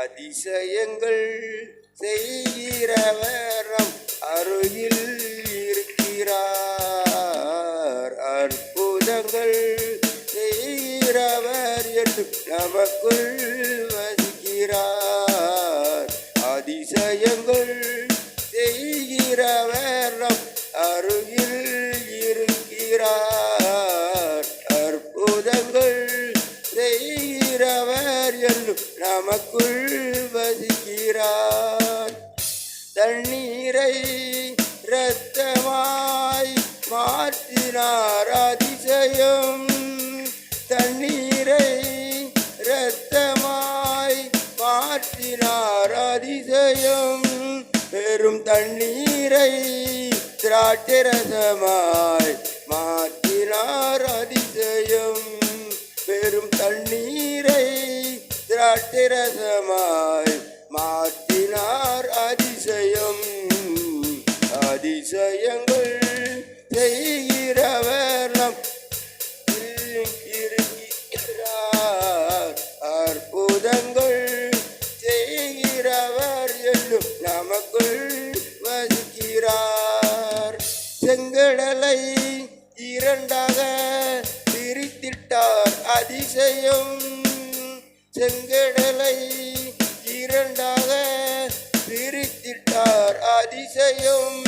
அதிசயங்கள் செய்கிறவரம் அருகில் இருக்கிறார். அற்புதங்கள் செய்கிறவர் என்று நமக்குள் வசிக்கிறார். அதிசயங்கள் வசிக்கிறார் தண்ணீரை இரத்தமாய் மாற்றினார் அதிசயம். தண்ணீரை இரத்தமாய் மாற்றினார் அதிசயம். பெரும் தண்ணீரை திராட்சரசமாய் மாற்றினார் அதிசயம். பெரும் தண்ணீரை திராட்சரசமாய் நமக்குள் வசிக்கிறார். செங்கடலை இரண்டாக பிரித்திட்டார் அதிசயம். செங்கடலை இரண்டாக பிரித்திட்டார் அதிசயம்.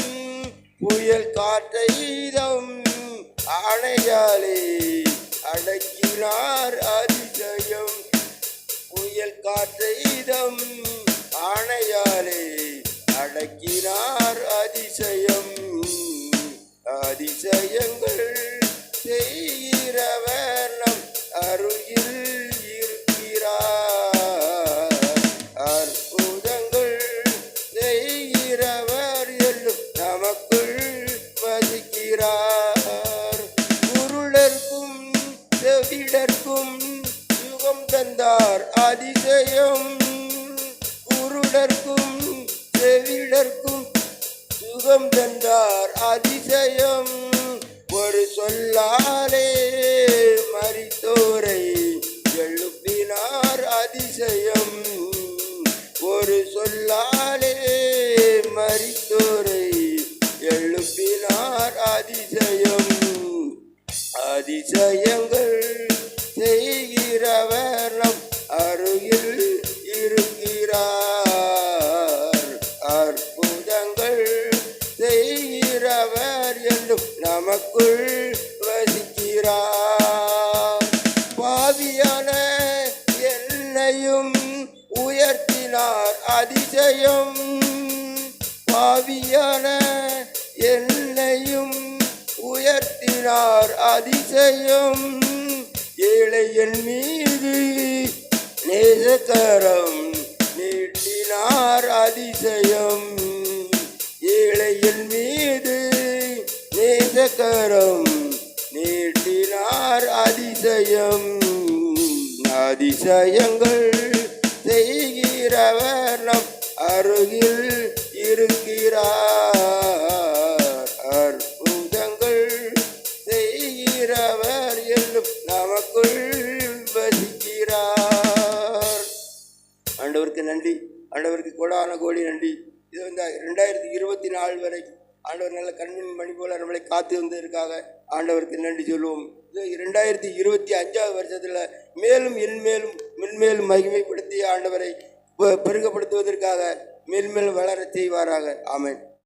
புயல் காற்றை இதம் ஆணையாலே அடக்கினார் அதிசயம். புயல் காற்றை இதம் ஆணையாலே நடக்கிறார் அதிசயம். அதிசயங்கள் செய்கிறவர் நம் அருகில் இருக்கிறார். அற்புதங்கள் செய்கிறவர் என்னும் நமக்குள் வசிக்கிறார். குருளர்க்கும் செவிடர்க்கும் தந்தார் அதிசயம். குருடர்க்கும் செவிடர்க்கும் சுகம் தந்தார் அதிசயம். ஒரு சொல்லாலே மறித்தோரை எழுப்பினார் அதிசயம். ஒரு சொல்லாலே மறித்தோரை எழுப்பினார் அதிசயம். அதிசயங்கள் அற்புதங்கள் செய்கிறவர் என்றும் நமக்குள் வசிக்கிறார் பாவியான என்னையும் உயர்த்தினார் அதிசயம். பாவியான என்னையும் உயர்த்தினார் அதிசயம். ஏழையன் மீது நேசக்கரம் நீட்டினார் அதிசயம். என் மீது நேசக்கரம் நீட்டினார் அதிசயம். அதிசயங்கள் செய்கிறவர் நம் அருகில் இருக்கிறார். அற்புதங்கள் செய்கிறவர் என்னும் நமக்குள் வசிக்கிறார். ஆண்டவருக்கு நன்றி. ஆண்டவருக்கு கோடான கோடி நன்றி. இது வந்து ரெண்டாயிரத்தி இருபத்தி நாலு வரை ஆண்டவர் நல்ல கண்ணின் மணி போல நம்மளை காத்து வந்ததற்காக ஆண்டவருக்கு நன்றி சொல்லுவோம். இது ரெண்டாயிரத்தி இருபத்தி அஞ்சாவது வருஷத்தில் மேலும் இன்மேலும் மென்மேலும் மகிமைப்படுத்தி ஆண்டவரை பெருகப்படுத்துவதற்காக மேல்மேலும் வளர செய்வாராக. ஆமேன்.